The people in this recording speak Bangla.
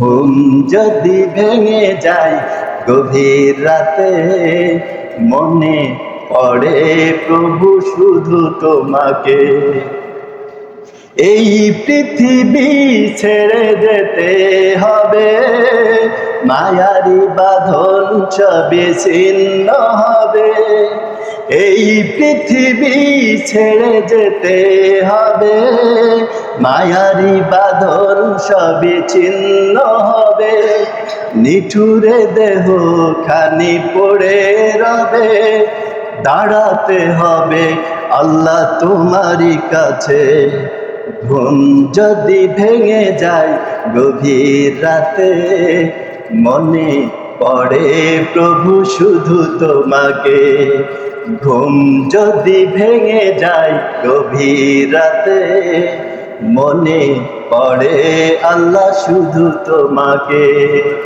ঘুম যদি ভেঙে যায়, গভীর রাতে মনে পড়ে, প্রভু, শুধু তোমাকে। এই পৃথিবী ছেড়ে যেতে হবে। মায়ারি বাঁধন সবে ছিন্ন হবে। এই পৃথিবী ছেড়ে যেতে হবে। মায়ারি বাঁধন সবে ছিন্ন হবে। নিঠুরে দেহ খানি পড়ে রবে। দাঁড়াতে হবে আল্লাহ তোমারই কাছে। ঘুম যদি ভেঙে যায় গভীর রাতে, মনে পড়ে প্রভু শুধু তোমাকে। ঘুম যদি ভেঙে যায় গভীর রাতে মনে পড়ে আল্লাহ শুধু তোমাকে।